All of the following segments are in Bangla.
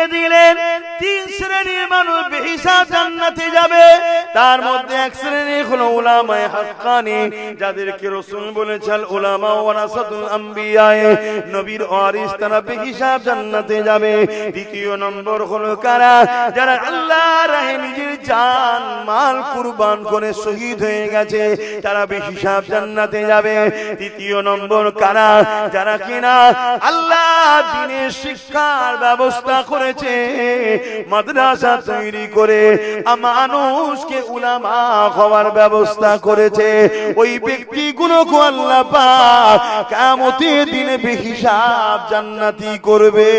জানিয়ে দিলেন তিন শ্রেণির মানুষ বেহিসাব জান্নাতে যাবে। তার মধ্যে এক শ্রেণি হলো উলামায়ে হাক্কানি, যাদেরকে রাসূল বলেছেন উলামা ওয়ারাসাতুল আম্বিয়ায়ে, নবীর ওয়ারিস তারা বেহিসাব জান্নাতে যাবে। দ্বিতীয় নম্বর হলো কারা? যারা আল্লাহর রাহে নিজের জান, মাল কুরবান করে শহীদ হয়ে গেছে, তারা বেহিসাব জান্নাতে যাবে। তৃতীয় নম্বর কারা? যারা কিনা আল্লাহ দিনের শিক্ষার ব্যবস্থা করেছে মাদ্রাসা তৈরি করে মানুষকে উলামা হওয়ার ব্যবস্থা করেছে। ওই ব্যক্তিগুলোকে আল্লাহ পাক কামতে দিনে বেহিসাব জান্নাতি করবে।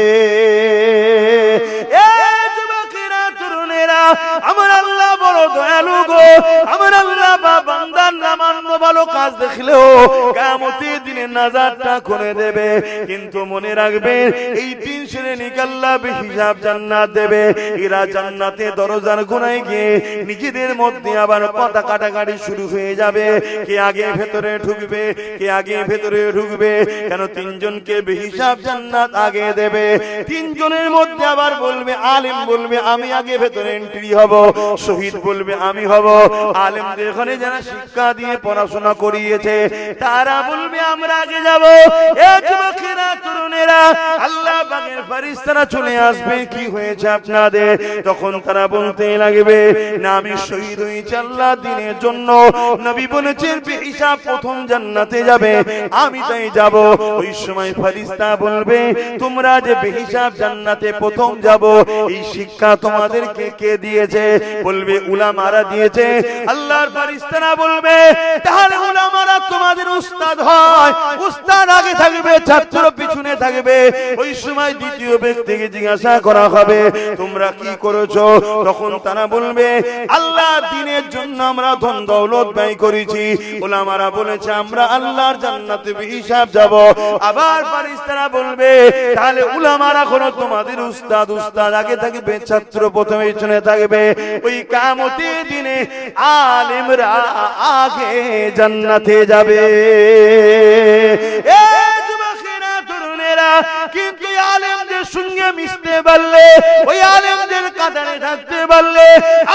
আমার আল্লাহ বড় দয়ালু গো। আমার আল্লাহ বা বান্দার নামান্য ভালো কাজ দেখলেও কিয়ামতের দিনে নাজারটা করে দেবে। কিন্তু মনে রাখবেন এই তিন শ্রেণীকে আল্লাহ হিসাব জান্নাত দেবে। এরা জান্নাতে দরজার গোনায় গিয়ে নিজেদের মধ্যে আবার কথা কাটাকাটি শুরু হয়ে যাবে। কে আগে ভেতরে ঢুকবে, কে আগে ভেতরে ঢুকবে, কেন তিনজনকে বেহিসাব জান্নাত আগে দেবে? তিনজনের মধ্যে আবার বলবে, আলিম বলবে, আমি আগে ভেতরে এন্ট্রি হব। শহীদ বলবে, আমি হব। আলেমদের ওখানে যারা শিক্ষা দিয়ে পড়াশোনা করিয়েছে, তারা বলবে, আমরা আগে যাব। যুবকেরা, তরুণেরা, আল্লাহ বাগের ফারিস্তারা চলে আসবে। কি হয়েছে আপনাদের? তখন তারা বলতে লাগবে, না, আমি শহীদ হয়েছি আল্লাহ দিনের জন্য। নবী বলেছেন হিসাব প্রথম জান্নাতে যাবে। আমি তাই যাব। ওই সময় ফারিস্তা বলবে, তোমরা যে বেহিসাব জান্নাতে প্রথম যাব, এই শিক্ষা তোমাদেরকে কে দিয়েছে? বলবে উলামারা দিয়েছে, আল্লাহর ফারিস্তারা বলবে, তাহলে উলামারা তোমাদের উস্তাদ হয়। উস্তাদ আগে থাকবে, ছাত্র পিছনে থাকবে। ওই সময় দ্বিতীয় ব্যক্তিকে জিজ্ঞাসা করা হবে, তোমরা কি করেছ? তখন তারা বলবে, আল্লাহ দিনের জন্য আমরা ধন দৌলত ব্যয় করেছি। ওলামারা বলেছে, আমরা আল্লাহর জান্নাতে হিসাব যাব। আবার ফারিস্তারা বলবে, তাহলে উলামারা কোনো তোমাদের উস্তাদ উস্তাদ আগে থাকবে, ছাত্র প্রথমে পিছনে থাকবে। ওই কামতে দিনে আলেমরা আগে জান্নাতে যাবে। এ যুবকেরা তরুণেরা কিন্তু আলেমদের সঙ্গে মিশতে পারলে ওই আলেমদের কাতারে থাকতে পারলে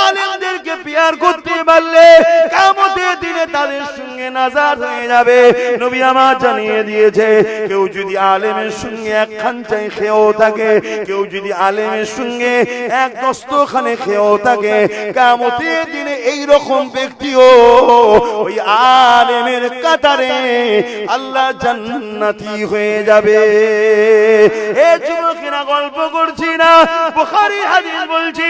আলেমদেরকে পিয়ার করতে পারলে কামতের দিনে তাদের সঙ্গে হয়ে যাবে। নবী আমার জানিয়ে দিয়েছে, কেউ যদি আলেমের সঙ্গে এক খেয়েও থাকে, কেউ যদি আলেমের সঙ্গে এক দস্তখানে খেয়েও থাকে দিনে এই রকম ব্যক্তিও ওই আলেমের কাতারে আল্লাহ জান্নাতি হয়ে যাবে। এ যুবকেরা গল্প করছি না, বুখারী হাদিস বলছি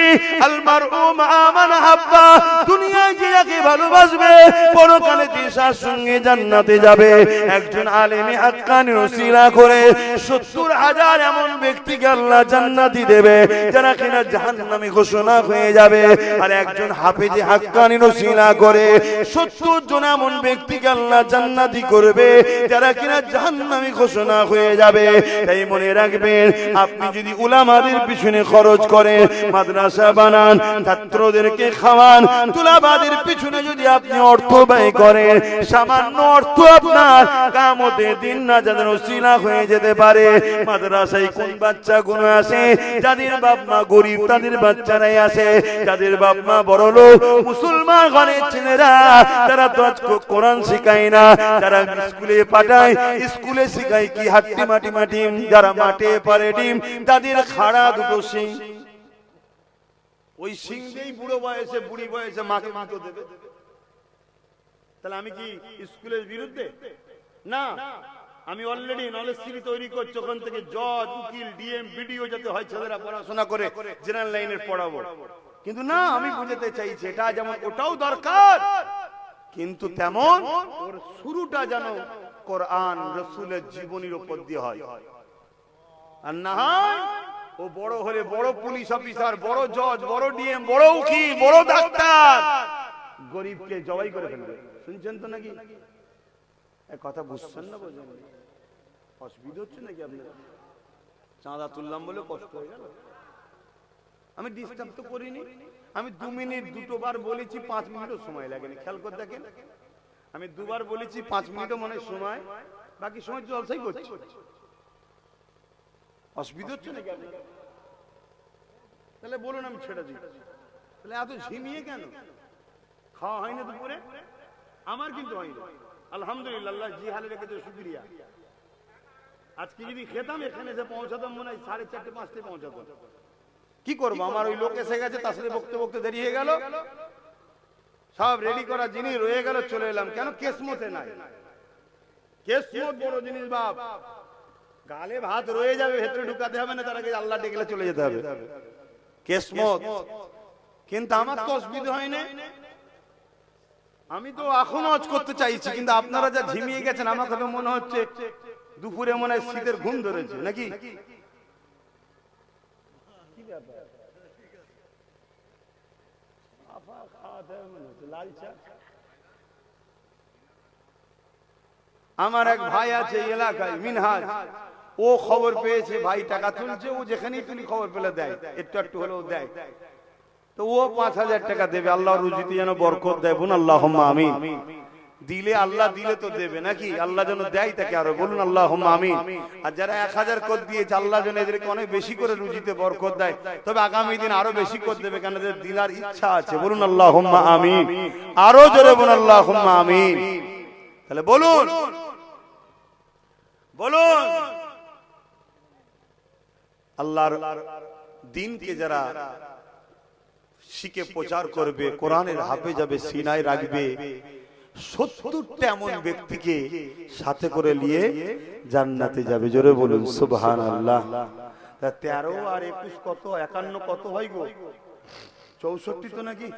মা মান হাব্বা, দুনিয়ায় যে ভালোবাসবে, পরকালে দিশার সঙ্গে জান্নাতে যাবে। একজন আলেমে হাক্কানি ওসিলা করে 70 হাজার এমন ব্যক্তিকে আল্লাহ জান্নাতি দেবে, যারা কিনা জাহান্নামী ঘোষণা হয়ে যাবে। আর একজন হাফেজে হাক্কানি ওসিলা করে 70 জন এমন ব্যক্তিকে আল্লাহ জান্নাতি করবে, যারা কিনা জাহান্নামী ঘোষণা হয়ে যাবে। তাই মনে রাখবেন, আপনি যদি উলামাদের পিছনে খরচ করেন, মাদ্রাসা বানান, ছাত্রদেরকে খাওয়ান, তুলাবাদের পিছনে যদি আপনি অর্থ ব্যয় করেন সামান্য অর্থ আপনার। কামতে দিন না যাদের অশিলা হয়ে যেতে পারে। মাদ্রাসায় কোন বাচ্চা কোন আসে যাদের বাপ মা গরিব, তাদের বাচ্চারাই আসে যাদের বাপ মা বড় লোক, মুসলমান ঘরের ছেলেরা, তারা তো আজ কোরআন শেখায় না। তারা স্কুলে পাঠায়। স্কুলে শেখায় কি? হাট্টি মাটি মাটি যারা মাঠে পারে ডিম, তাদের খাড়া দুটো সিং ওই সিং বুড়ো বয়সে, বুড়ি বয়সে মাকে মাকে দেবে। তাহলে আমি কি স্কুলের বিরুদ্ধে? না। আমি অলরেডি নলেজ সিটি তৈরি করছি, ওখান থেকে জজ উকিল ডিএম বিডিও যাতে হয় ছেলেরা পড়াশোনা করে জেনারেল লাইনের পড়াবো। কিন্তু না, আমি বুঝতে চাইছি, এটা যেমন ওটাও দরকার, কিন্তু তেমন ওর শুরুটা যেন কোরআন, রসুলের জীবনীর উপর দিয়ে হয়। আর না ও বড় হলে বড় পুলিশ অফিসার, বড় জজ বড় ডিএম বড় উকিল, বড় ডাক্তার। গরিবকে জবাই করে ফেলবে। শুনছেন তো নাকি? কথা বুঝছেন না বোঝেন অসুবিধা হচ্ছে নাকি আপনার? চাঁদা তুললাম বলে কষ্ট হয়ে গেল। আমি ডিস্টার্ব তো করিনি। আমি দু মিনিট দুটো বার বলেছি পাঁচ মিনিটও সময় লাগেনি। খেয়াল করে দেখেন। আমি দুবার বলেছি পাঁচ মিনিটও মনে সময়। বাকি সময় জলসাই করছি। অসুবিধা হচ্ছে নাকি তাহলে বলুন আমি ছেড়ে দিই। তাহলে এত ঝিমিয়ে কেন? খাওয়া হয়নি দুপুরে? আমার কিন্তু হয়নি। আলহামদুলিল্লাহ জি হালে রেখেছে, শুক্রিয়া। আজকে যদি খেতাম, এখানে এসে পৌঁছাতাম, মনে হয় সাড়ে চারটে পাঁচটে পৌঁছাতাম। কি করব? আমার ওই লোক এসে গেছে, তার বকতে বকতে দেরি হয়ে গেল। সব রেডি করা জিনিস রয়ে গেল, চলে এলাম। কেন? কেসমতে নাই। কেসমত বড় জিনিস, বাপ। গালে ভাত রয়ে যাবে, ভেতরে ঢুকাতে হবে না তার আগে আল্লাহ ডেকে চলে যেতে হবে। কেসমত। কিন্তু আমার তো অসুবিধা হয় না আমি তো এখনও আজ করতে চাইছি কিন্তু আপনারা যা ঝিমিয়ে গেছেন আমার কথা মনে হচ্ছে দুপুরে মনে হয় শীতের ঘুম ধরেছে নাকি? আমার এক ভাই আছে এলাকায় মিনহাজ। ও খবর পেয়েছে ভাই টাকা তুলছে ও যেখানেই তুলি খবর পেলে দেয় একটু একটু হলেও দেয়। তো ও পাঁচ হাজার টাকা দেবে, আল্লাহ রুজিতে যেন বরকত দেয় বোন আল্লাহ আমিন। দিলে আল্লাহ দিলে তো দেবে নাকি? আল্লাহ যেন দেয় তাকে আরও, বলুন আল্লাহ আমিন। আর যারা এক হাজার দিয়েছে, আল্লাহ যেন এদেরকে অনেক বেশি করে রুজিতে বরকত দেয়। তবে আগামী দিন আরও বেশি দেবে কেন দিলার ইচ্ছা আছে, বলুন আল্লাহ আমিন। আরও জোরে বলুন আল্লাহ আমিন। তাহলে বলুন বলুন। আল্লাহর দিনকে যারা শিখে প্রচার করবে কোরআনের হাফে যাবে সিনায় রাখবে। সত্তরটা এমন ব্যক্তিকে সাথে করে নিয়ে জান্নাতে যাবে। জোরে বলুন সুবহান আল্লাহ তেরো আর একুশ কত? একান্ন কত হয় গো? চৌষট্টি তো নাকি?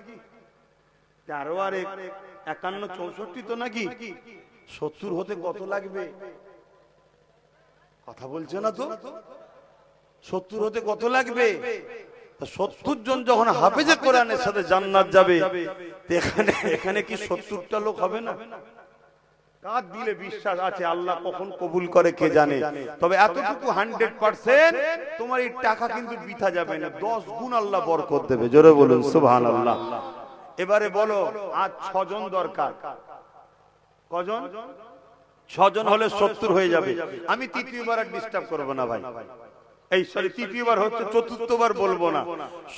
তেরো আর এক- একান্ন চৌষট্টি তো নাকি? সত্তর হতে কত লাগবে? কথা বলছে না তো? সত্তর হতে কত লাগবে? সত্তর জন যখন হাফেজে কোরআনের সাথে জান্নাত যাবে এখানে এখানে কি সত্তরটা লোক হবে না? কার দিলে বিশ্বাস আছে? আল্লাহ কখন কবুল করে কে জানে? তবে এতটুকু হান্ড্রেড পার্সেন্ট তোমার এই টাকা কিন্তু বিথা যাবে না। দশ গুণ আল্লাহ বরকত দেবে। জোরে বলুন সুবহান আল্লাহ এবারে বলো আজ ছজন দরকার। কজন? ছজন হলে সত্তর হয়ে যাবে। আমি তৃতীয়বার আর ডিস্টার্ব করব না ভাই। এই সরি তৃতীয়বার হচ্ছে চতুর্থবার বলব না।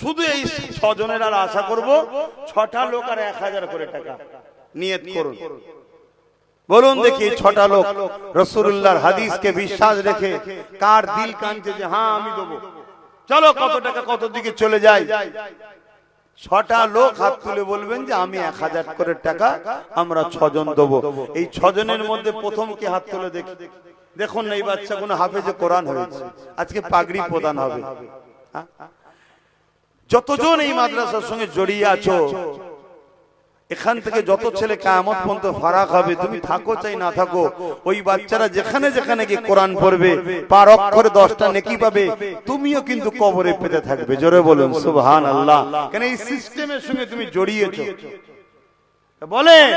শুধু এই ছজনের আর আশা করব ছটা লোক আর এক হাজার করে টাকা নিয়ত করুন। বলুন দেখি ছটা লোক রসুল্লাহর হাদিসকে বিশ্বাস রেখে কার দিল কানছে যে হ্যাঁ আমি দেবো। চলো কত টাকা কত দিকে চলে যায় ছটা লোক হাত তুলে বলবেন যে আমি এক হাজার করে টাকা আমরা ছজন দেবো। এই ছজনের মধ্যে প্রথম কি হাত তুলে দেখি? দেখুন এই বাচ্চা কোনো হাফেজে কোরআন হয়েছে। আজকে পাগড়ি প্রদান হবে। হ্যাঁ? যতজন এই মাদ্রাসার সঙ্গে জড়িয়ে আছো এখান থেকে যত ছেলে কায়ামত পর্যন্ত ফারাক হবে তুমি থাকো চাই না থাকো ওই বাচ্চারা যেখানে যেখানে গিয়ে কোরআন পড়বে পার অক্ষরে দশটা নেকি পাবে তুমিও কিন্তু কবরে পেতে থাকবে। জোরে বলুন সুবহান আল্লাহ কেন এই সিস্টেমের সঙ্গে তুমি জড়িয়েছো বলেন।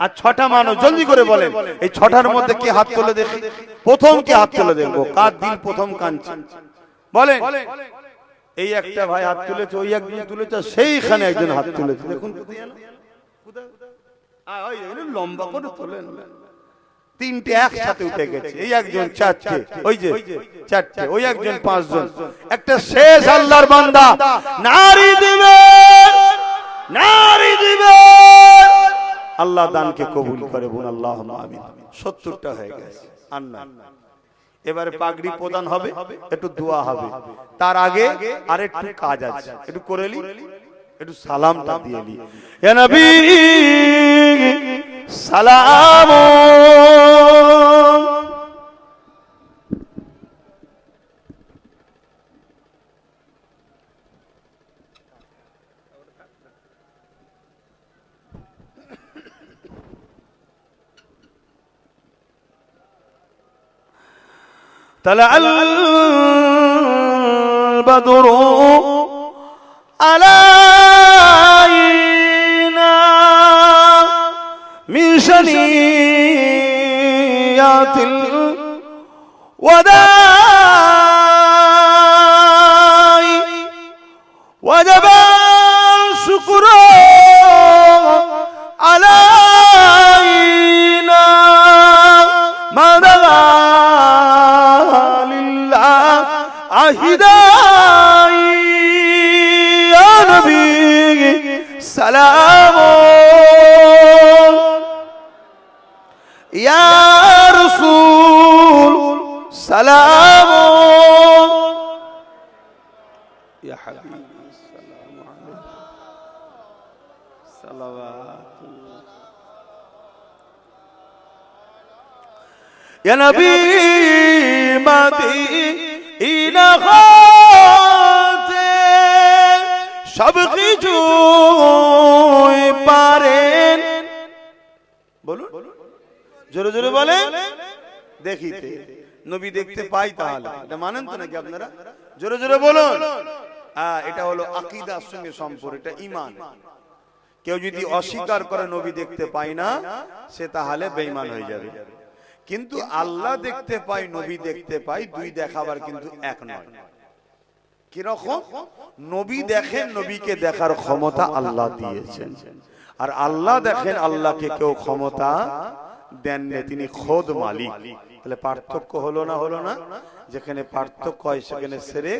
আর ছটা মানুষ জলদি করে বলেন, এই ছটার মধ্যে কে হাত তুলে দেখি? প্রথম কে হাত তুলে দেখব? কার দিল প্রথম কাঁদছে? বলেন। এই একটা ভাই হাত তুলেছে, ওই একজন তুলেছে, সেইখানে একজন হাত তুলেছে। দেখুন। লম্বা করে তোলেন। তিনটে একসাথে উঠে গেছে। এই একজন চারটে, ওই যে চারটে, ওই একজন পাঁচজন। একটা শেষ আল্লাহর বান্দা। নারী দিবে নারী দিবে। আল্লাহ দানকে কবুল করে বোন আল্লাহ আমিন। সত্তরটা হয়ে গেছে। আর না এবারে পাগড়ি প্রদান হবে একটু দোয়া হবে। তার আগে আর একটু কাজ আছে। একটু করে লি একটু সালামটা দিয়ে লি। নবী সালাম طلع البدر علينا من شنيات الوداع. وجب الشكر علينا ما دعا الهداية يا نبي سلام. يا رسول سلام. يا حبيبي السلام عليك صلوات يا نبي ما بي হতে সব কিছু পারেন। বলুন, জোরে জোরে বলেন। দেখিতে, নবী দেখতে পাই তাহলে। এটা মানেন তো নাকি আপনারা? জোরে জোরে বলুন। হ্যাঁ এটা হলো আকিদার সঙ্গে সম্পর্ক, এটা ইমান কেউ যদি অস্বীকার করে নবী দেখতে পায় না, সে তাহলে বেইমান হয়ে যাবে। কিন্তু আল্লাহ দেখতে পাই নবী দেখতে পাই দুই দেখাবার কিন্তু এক নয়। কীরকম? নবী দেখেন নবীকে দেখার ক্ষমতা আল্লাহ দিয়েছেন। আর আল্লাহ দেখেন আল্লাহকে কেউ ক্ষমতা দেননি তিনি খোদ মালিক। তাহলে পার্থক্য হলো না হলো না? যেখানে পার্থক্য হয় সেখানে সেরে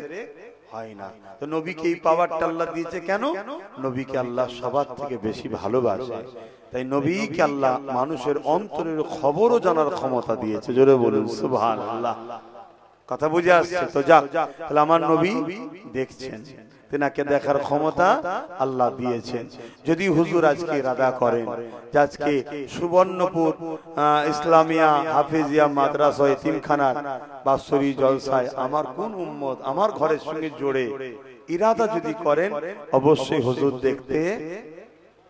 হয় না। তো নবীকে এই পাওয়ারটা আল্লাহ দিয়েছে কেন? নবীকে আল্লাহ সবার থেকে বেশি ভালোবাসে। তাই নবীকে আল্লাহ মানুষের অন্তরের খবরও জানার ক্ষমতা দিয়েছে। জোরে বলুন সুবহানাল্লাহ। আল্লাহ কথা বুঝে আসছে তো যাক তাহলে আমার নবী দেখছেন। তেনাকে দেখার ক্ষমতা আল্লাহ দিয়েছেন। যদি হুজুর আজকে রাদা করেন আজকে সুবর্ণপুর ইসলামিয়া হাফিজিয়া মাদ্রাসা তিনখানার বাৎসরি জলসায় আমার কোন উম্মত আমার ঘরের সঙ্গে জোড়ে ইরাদা যদি করেন অবশ্যই হুজুর দেখতে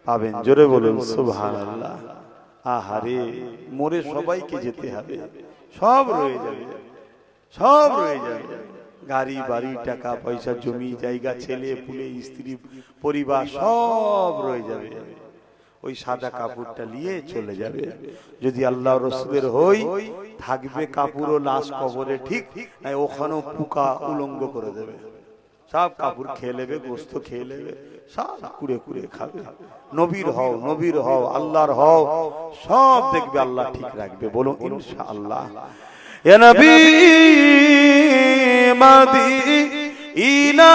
পাবেন। জোরে বলুন সুবহান আল্লাহ আহারে মোরে সবাইকে যেতে হবে। সব রয়ে যাবে। সব রয়ে যাবে। গাড়ি বাড়ি টাকা পয়সা জমি জায়গা ছেলে পুলে স্ত্রী পরিবার সব রয়ে যাবে। ওই সাদা কাপড়টা নিয়ে চলে যাবে। যদি আল্লাহ রসুলের হই থাকবে কাপড় ও লাশ কবরে ঠিক ওখানেও পুকা উলঙ্গ করে দেবে। সব কাপড় খেয়ে নেবে গোস্ত খেয়ে নেবে সব কুড়ে কুড়ে খাবে। নবীর হও নবীর হও আল্লাহর হও সব দেখবে আল্লাহ ঠিক রাখবে। বলো ইনশা আল্লাহ يا মাদি ইনা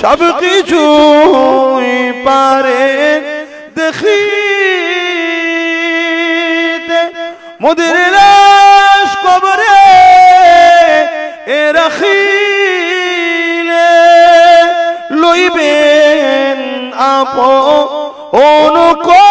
সব কিছু পারে দেখি মোদের লাশ কবরে এ রাখি লইবেন আপ অনুকূল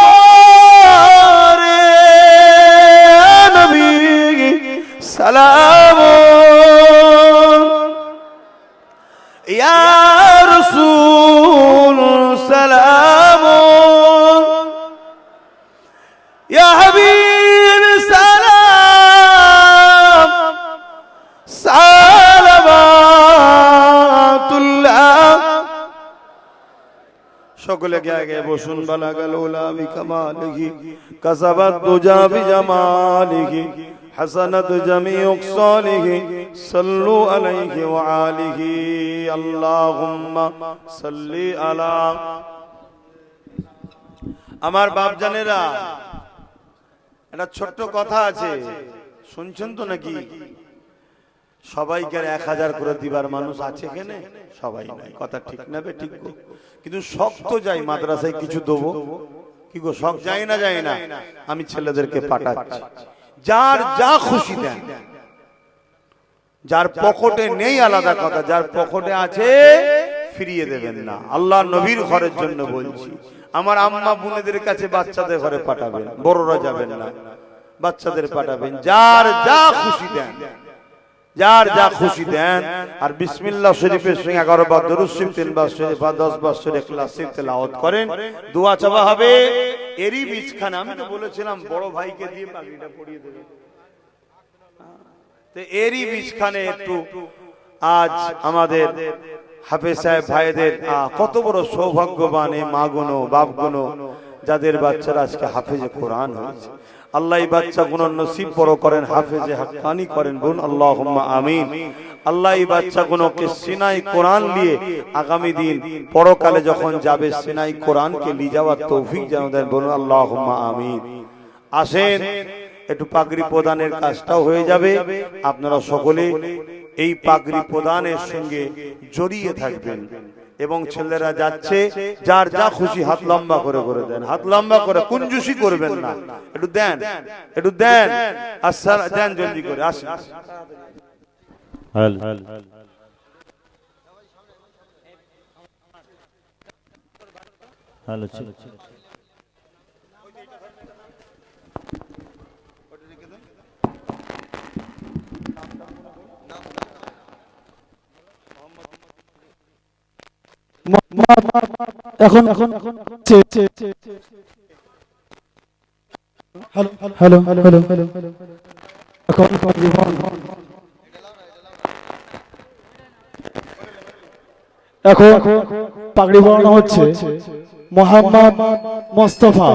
সকলে গে আগে বসুন বালা গেল ওলামি কামালিহি কাসাবাত দুজা বিজামালিহি হাসানাত জামিউ সালিহি সাল্লু আলাইহি ওয়া আলিহি আল্লাহুম্মা সাল্লি আলা আমার বাপ জানেরা একটা ছোট্ট কথা আছে। শুনছেন তো নাকি? সবাইকে এক হাজার করে দিবার মানুষ আছে এখানে? সবাই নাই। কথা ঠিক নেবে ঠিক কিন্তু শক্ত যাই, মাদ্রাসায় কিছু দেবো। কি গো, শখ যাই না যাই না? আমি ছেলেদেরকে পাঠাচ্ছি। যার যা খুশি দেন। যার পকেটে নেই আলাদা কথা, যার পকেটে আছে, ফিরিয়ে দেবেন না। আল্লাহ নবীর ঘরের জন্য বলছি। আমার আম্মা বোনেদের কাছে বাচ্চাদের ঘরে পাঠাবেন। বড়রা যাবেন না। বাচ্চাদের পাঠাবেন। যার যা খুশি দেন। যার যা খুশি দেন। আর বিসমিল্লাহ শরীফের সঙ্গে এগারো বার দরুদ শরীফ তিন বার শরীফ বা দশ বার শরীফ ক্লাস শরীফ তেলাওয়াত করেন। দোয়া চাওয়া হবে এরই বীজখানে আমি তো বলেছিলাম বড় ভাইকে দিয়ে পাগড়িটা পরিয়ে দেবে তো এরই বীজখানে একটু আজ আমাদের হাফেজ সাহেব ভাইদের কত বড় সৌভাগ্যবান এই মা গুনো বাপ গুনো যাদের বাচ্চারা আজকে হাফেজে কোরআন হয়েছে। আল্লাহ বাচ্চা গুলো নসিব বড় করেন, হাফেজে হাক্কানি করেন বোন আল্লাহ আমিন। আল্লাহ এই বাচ্চা গুলোকে সিনাই কোরআন দিয়ে আগামী দিন পরকালে যখন যাবে, সিনাই কোরআনকে নিয়ে যাওয়ার তৌফিক যেন দেন বলুন আল্লাহ আমিন। আসেন, একটু পাগড়ি প্রদানের কাজটাও হয়ে যাবে। আপনারা সকলে এই পাগড়ি প্রদানের সঙ্গে জড়িয়ে থাকবেন। এবং ছেলেরা যাচ্ছে যার যা খুশি হাত লম্বা করে করে দেন। হাত লম্বা করে কুঞ্জুসি করবেন না। একটু দেন একটু দেন আচ্ছা দেন জলদি করে আসেন। হ্যালো হ্যালো এখন এখন এখন hello hello hello hello hello এখন এখন পাগড়ি বর্ণ হচ্ছে। মোহাম্মদ মোস্তফা।